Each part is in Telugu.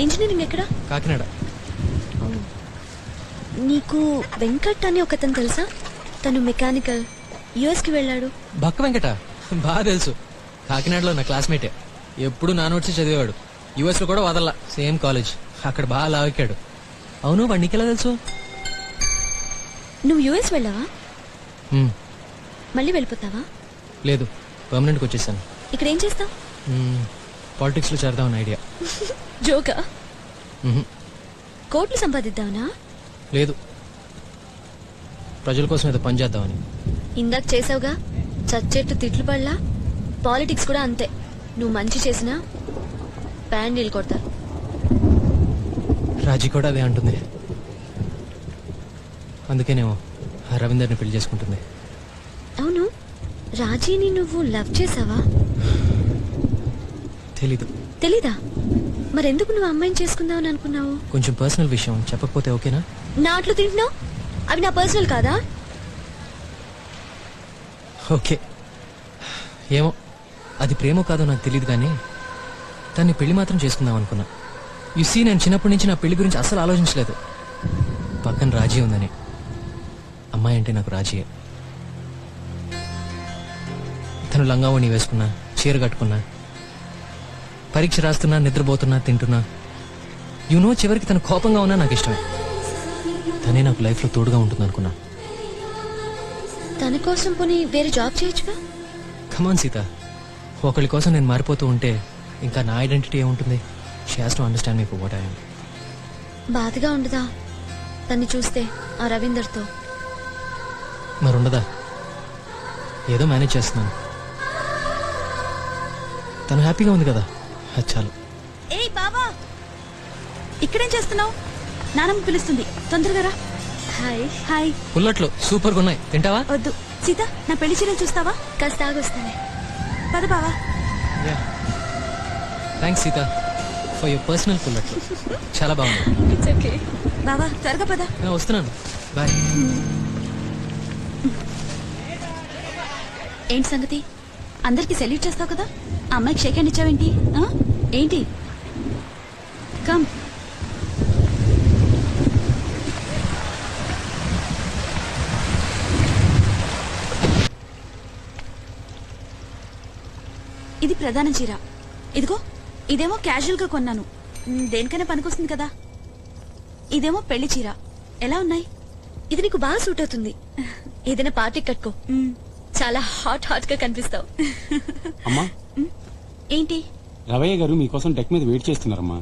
ఇంజనీరింగ్ ఎక్కడ? కాకినాడ. నీకు వెంకట్ అని ఒకతను తెలుసా? తను మెకానికల్. యుఎస్కి వెళ్ళాడు. బక్క వెంకట? బాగా తెలుసు. కాకినాడలో నా క్లాస్మేటే. ఎప్పుడు నా నోట్స్ చదివేవాడు. యుఎస్లో కూడా వదల్లా. Same college. అక్కడ బాగా లావెక్కాడు. అవును వాడు నీకెలా తెలుసు? నువ్వు యుఎస్ వెళ్ళావా? మళ్ళీ వెళ్ళిపోతావా? లేదు పర్మనెంట్కి వచ్చేసాను. ఇక్కడ ఏం చేస్తావు? పాలిటిక్స్లో చేరదామని ఐడియా. జోకా? కోట్లు సంపాదిద్దావునా లేదు. ప్రజల కోసం ఏదో పని చేద్దామని. ఇందాక చేసావుగా. చచ్చేట్టు తిట్లు పడలా. పాలిటిక్స్ కూడా అంతే. నువ్వు మంచి చేసినా ప్యాండీలు కొడతారు రాజీ కూడా అదే అంటుంది. అందుకేనేమో రవీందర్ని పెళ్ళి చేసుకుంటుంది. అవును. రాజీని నువ్వు లవ్ చేసావా? తెలీదు. తెలీదా? మరెందుకు నువ్వు అమ్మాయిని చేసుకుందామని అనుకున్నావు? కొంచెం పర్సనల్ విషయం. చెప్పకపోతే ఓకేనా? నా అట్లు తింటున్నావు? అవి నా పర్సనల్ కాదా? ఓకే. ఏమో. అది ప్రేమో కాదో నాకు తెలియదు కానీ దాన్ని పెళ్ళి మాత్రం చేసుకుందాం అనుకున్నా. సీ నేను చిన్నప్పటి నుంచి నా పెళ్ళి గురించి అసలు ఆలోచించలేదు. పక్కన రాజీ ఉందని. అమ్మాయి అంటే నాకు రాజీయే తను లంగావణి వేసుకున్నా చీర కట్టుకున్నా పరీక్ష రాస్తున్నా నిద్రపోతున్నా తింటున్నా. యూనో చివరికి తను కోపంగా ఉన్నా నాకు ఇష్టమే. తనే నాకు లైఫ్లో తోడుగా ఉంటుంది అనుకున్నా తన కోసం పోనీ వేరే జాబ్ చేయొచ్చుగా? Come on Sita. ఒకరి కోసం నేను మారిపోతూ ఉంటే ఇంకా నా ఐడెంటిటీ ఏముంటుంది? She has to understand me what I'm బాధగా ఉండదా? తన్ని చూస్తే ఆ రవీందర్తో. మరి ఉండదా ఏదో మేనేజ్ చేస్తున్నాను. తను హ్యాపీగా ఉంది కదా? చాలు. ఏయ్ బావా! ఇక్కడేం చేస్తున్నావు? నానమ్మ పిలుస్తుంది. తొందరగా రా. హాయ్. హాయ్. పుల్లట్లు సూపర్గా ఉన్నాయి. తింటావా? వద్దు. సీత నా పెళ్ళి చీరలు చూస్తావా? కాస్త ఆగొస్తానే పద బావా. Thanks Sita for your personal పుల్లట్లు చాలా బాగుంది ఇట్స్ ఓకే. బావా త్వరగా పద. నేను వస్తున్నాను. బాయ్. ఏంటి సంగతి? అందరికి సెల్యూట్ చేస్తావు కదా? ఆ అమ్మాయికి షేక్ హ్యాండ్ ఇచ్చావేంటి? ఆ? ఏంటి కమ్ ఇది ప్రధాన చీర. ఇదిగో ఇదేమో క్యాజువల్గా కొన్నాను. దేనికైనా పనికొస్తుంది కదా. ఇదేమో పెళ్ళి చీర. ఎలా ఉన్నాయి? ఇది నీకు బాగా సూట్ అవుతుంది. ఏదైనా పార్టీ కట్టుకో. చాలా హాట్ హాట్గా కనిపిస్తావు. ఏంటి? రవయ్య గారు మీకోసం డెక్ మీద వెయిట్ చేస్తున్నారమ్మా.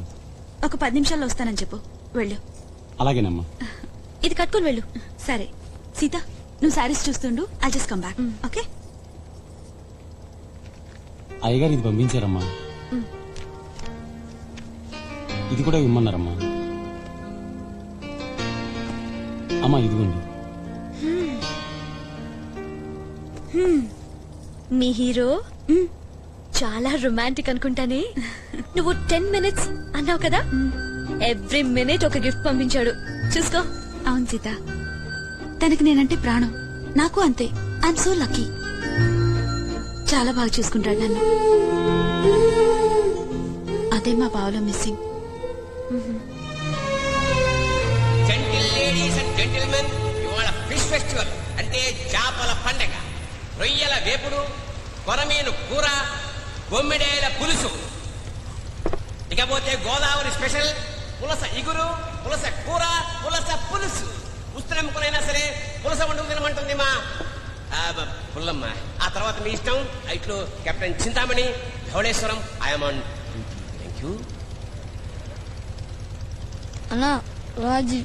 ఒక పది నిమిషాల్లో వస్తానని చెప్పు. వెళ్ళు. అలాగేనమ్మా. ఇది కట్టుకొని వెళ్ళు. సరే. సీత నువ్వు శారీస్ చూస్తుండు. I just come back okay? అయ్యగారు ఇది పంపించారమ్మా. ఇది కూడా ఇమ్మన్నారమ్మా అమ్మా ఇదిగోండి. మీ హీరో? చాలా రొమాంటిక్ అనుకుంటానే. నువ్వు టెన్ మినిట్స్ అన్నావు కదా? ఎవ్రీ మినిట్ ఒక గిఫ్ట్ పంపించాడు. చూసుకో. అవును సీత. తనకి నేనంటే ప్రాణం. నాకు అంతే. ఐఎమ్ సో లక్కీ చాలా బాగా చూసుకుంటాడు నన్ను. అదే మా బావలో missing gentle ladies and gentlemen ఇవాళ ఫిష్ ఫెస్టివల్ అంటే చేపల పండగ. రొయ్యల వేపుడు కొరమీను కూర బొమ్మిడేల పులుసు. ఇకపోతే గోదావరి స్పెషల్ పులస ఇగురు పులస కూర పులస పులుసు. ఉత్తరంకులైనా సరే పులస వండుకు తినమంటుంది మా. పుల్లమ్మ. ఆ తర్వాత మీ ఇష్టం. ఇట్లు captain Chintamani Dhavaleswaram I'm on thank you అన్నా రాజీ.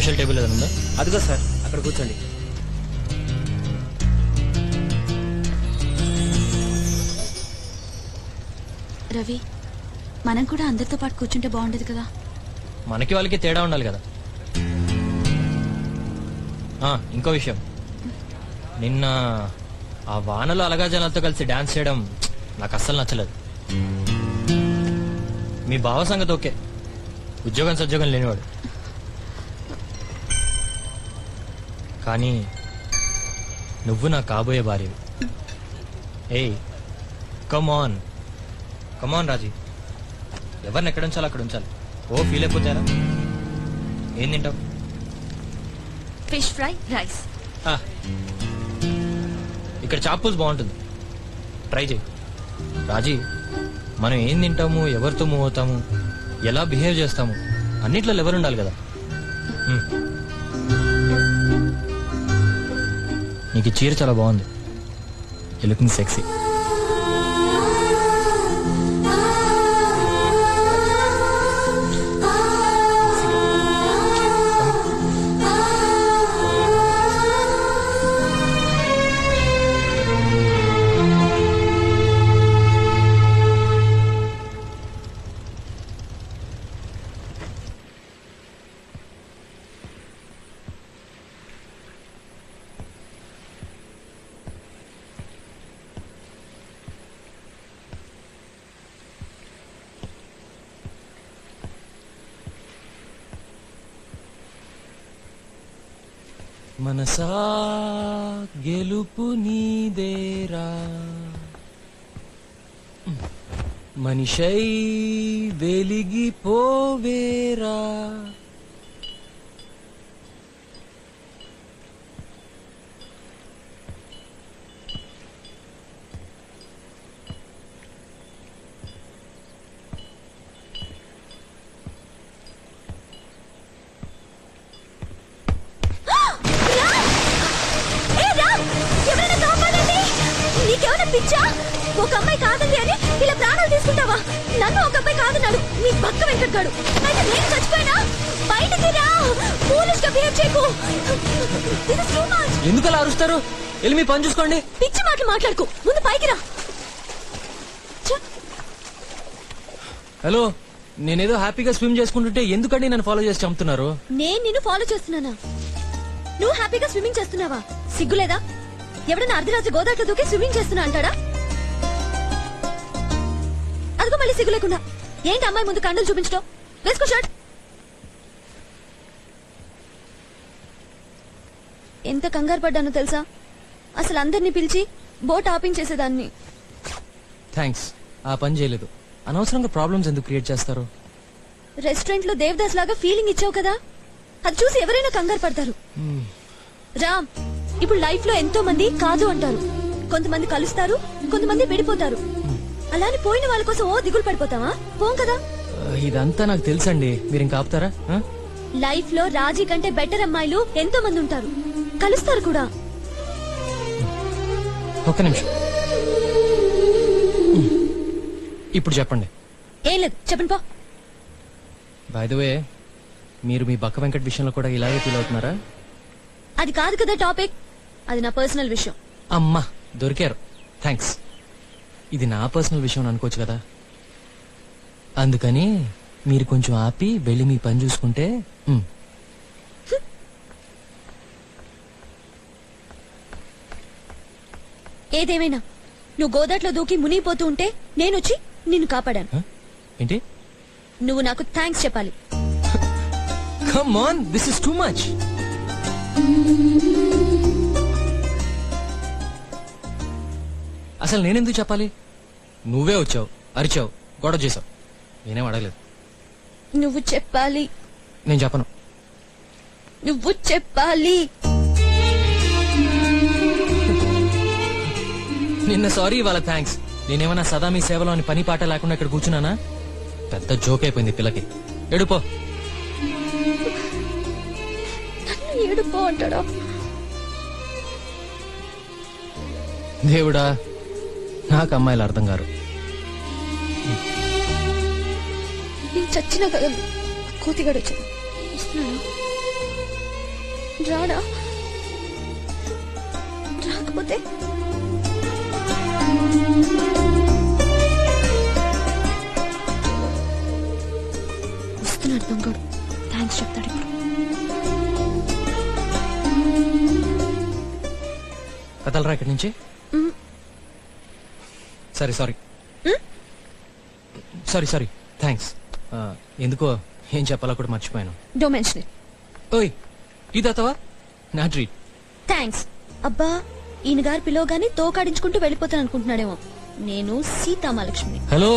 స్పెషల్ టేబుల్ ఏదైనా ఉందా? అదిగో సార్ అక్కడ కూర్చోండి. రవి మనం కూడా అందరితో పాటు కూర్చుంటే బాగుండేది కదా? మనకి వాళ్ళకి తేడా ఉండాలి కదా. ఆ, ఇంకో విషయం. నిన్న ఆ వానలో అలగా జనాలతో కలిసి డాన్స్ చేయడం నాకు అస్సలు నచ్చలేదు. మీ భావ సంగతి ఓకే. ఉద్యోగం సద్యోగం లేనివాడు. కానీ నువ్వు నా కాబోయే భార్యవి. ఏయ్ కమాన్ కమాన్ రాజీ. ఎవరిని ఎక్కడ ఉంచాలో అక్కడ ఉంచాలి. ఓ ఫీల్ అయిపోతారా ఏం తింటావు? Fish fry rice. ఇక్కడ చాపూస్ బాగుంటుంది. ట్రై చేయి. రాజీ మనం ఏం తింటాము ఎవరితో మూవ్ అవుతాము ఎలా బిహేవ్ చేస్తాము అన్నిట్లో ఎవరు ఉండాలి కదా. నీకు చీర చాలా బాగుంది. లుకింగ్ సెక్సీ మనసా గెలుపు నీదేరా. మనిషై వెలిగిపోవేరా. నీ పక్క వెంకట్గాడు. అయితే నేను చచ్చిపోయినా? బయటికి రా. ఫూలిష్గా బిహేవ్ చేయకు. ఎందుకు అలా అరుస్తారు? వెళ్ళి మీ పని చూసుకోండి. పిచ్చి మాటలు మాట్లాడుకో. ముందు పైకి రా. హలో నేనేదో హ్యాపీగా స్విమ్ చేసుకుంటుంటే ఎందుకండి నన్ను ఫాలో చేసి చంపుతున్నారు? నేను నిన్ను ఫాలో చేస్తున్నానా? నువ్వు హ్యాపీగా స్విమ్మింగ్ చేస్తున్నావా? సిగ్గులేదా? ఎవడన్నా అర్ధరాత్రి గోదాట్లో దూకి స్విమ్మింగ్ చేస్తున్నా అంటాడా? అదిగో మళ్ళీ సిగ్గు లేకుండా. ఏంటి అమ్మాయి ముందు కండలు చూపించడం? వేసుకో షర్ట్ ఎంత కంగారు పడ్డానో తెలుసా? అసలు అందరినీ పిలిచి బోట్ ఆపించేసేదాన్ని. థ్యాంక్స్ ఆ పని చేయలేదు. అనవసరంగా ప్రాబ్లమ్స్ ఎందుకు క్రియేట్ చేస్తారు? రెస్టారెంట్లో దేవదాస్ లాగా ఫీలింగ్ ఇచ్చావు కదా? అది చూసి ఎవరైనా కంగారు పడతారు. రామ్ ఇప్పుడు లైఫ్లో ఎంతో మంది కాదు అంటారు. కొంతమంది కలుస్తారు కొంతమంది విడిపోతారు. అలానే పోయిన వాళ్ళ కోసం ఓ దిగులు పడిపోతావా? పోం కదా. ఇదంతా నాకు తెలుసండి. మీరు ఇంకా ఆపుతారా? లైఫ్లో రాజీ కంటే బెటర్ అమ్మాయిలు ఎంతో మంది ఉంటారు. కలుస్తారు కూడా. ఒక్క నిమిషం. ఇప్పుడు చెప్పండి. ఏం లేదు చెప్పండి పో. బై ద వే మీరు మీ బక్క వెంకట్ విషయంలో కూడా ఇలాగే ఫీల్ అవుతున్నారా? అది కాదు కదా టాపిక్ అది నా పర్సనల్ విషయం. అమ్మా దొరికారు. థ్యాంక్స్ ఇది నా పర్సనల్ విషయం అని అనుకోవచ్చు కదా. అందుకని మీరు కొంచెం ఆపి వెళ్ళి మీ పని చూసుకుంటే ఏదేమైనా? నువ్వు గోదాట్లో దూకి మునిగిపోతూ ఉంటే నేనొచ్చి నిన్ను కాపాడాను? ఏంటి? నువ్వు నాకు థ్యాంక్స్ చెప్పాలి. Come on this is too much అసలు నేనెందుకు చెప్పాలి? నువ్వే వచ్చావు అరిచావు గొడవ చేసావు నేనేం అడగలేదు. నువ్వు చెప్పాలి. నేను చెప్పను. నువ్వు చెప్పాలి. నిన్న సారీ ఇవాళ థ్యాంక్స్ నేనేమన్నా సదా మీ సేవలో అని పని పాట లేకుండా ఇక్కడ కూర్చున్నానా? పెద్ద జోక్ అయిపోయింది పిల్లకి. ఎడుపో ఏడుపో అంటాడా? దేవుడా నాకు అమ్మాయిలు అర్థం గారు నేను చచ్చినా కదా కోతిగాడు వచ్చాడు. వస్తున్నాడా? రాడా? రాకపోతే? వస్తున్నాడు దొంగడు. థ్యాంక్స్ చెప్తాడు ఇప్పుడు. కదలరా ఇక్కడి నుంచి. సరే సారీ? సారీ సారీ థ్యాంక్స్ ఎందుకో ఏం చెప్పాలో కూడా మర్చిపోయాను. డో మెన్షన్ ఇట్ ఓయ్ తాతావా? నా ట్రీట్ థ్యాంక్స్ అబ్బా ఈయన గారు పిలవగానే తోకాడించుకుంటూ వెళ్ళిపోతాను అనుకుంటున్నాడేమో. నేను సీతామహాలక్ష్మిని. హలో?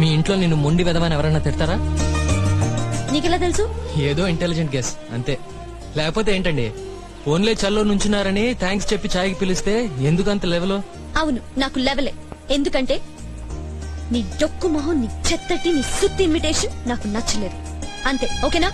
మీ ఇంట్లో నిన్ను మొండి వెదవని ఎవరన్నా తిడతారా? నీకెలా తెలుసు? ఏదో ఇంటెలిజెంట్ గెస్ అంతే. లేకపోతే ఏంటండి? ఫోన్లే చల్లో నుంచున్నారని థ్యాంక్స్ చెప్పి ఛాయ్కి పిలిస్తే ఎందుకంత లెవెల్ అవును నాకు లెవలే. ఎందుకంటే నీ డొక్కు మొహం నీ చెత్తటి నీ సుత్తి ఇన్విటేషన్ నాకు నచ్చలేదు. అంతే ఓకేనా?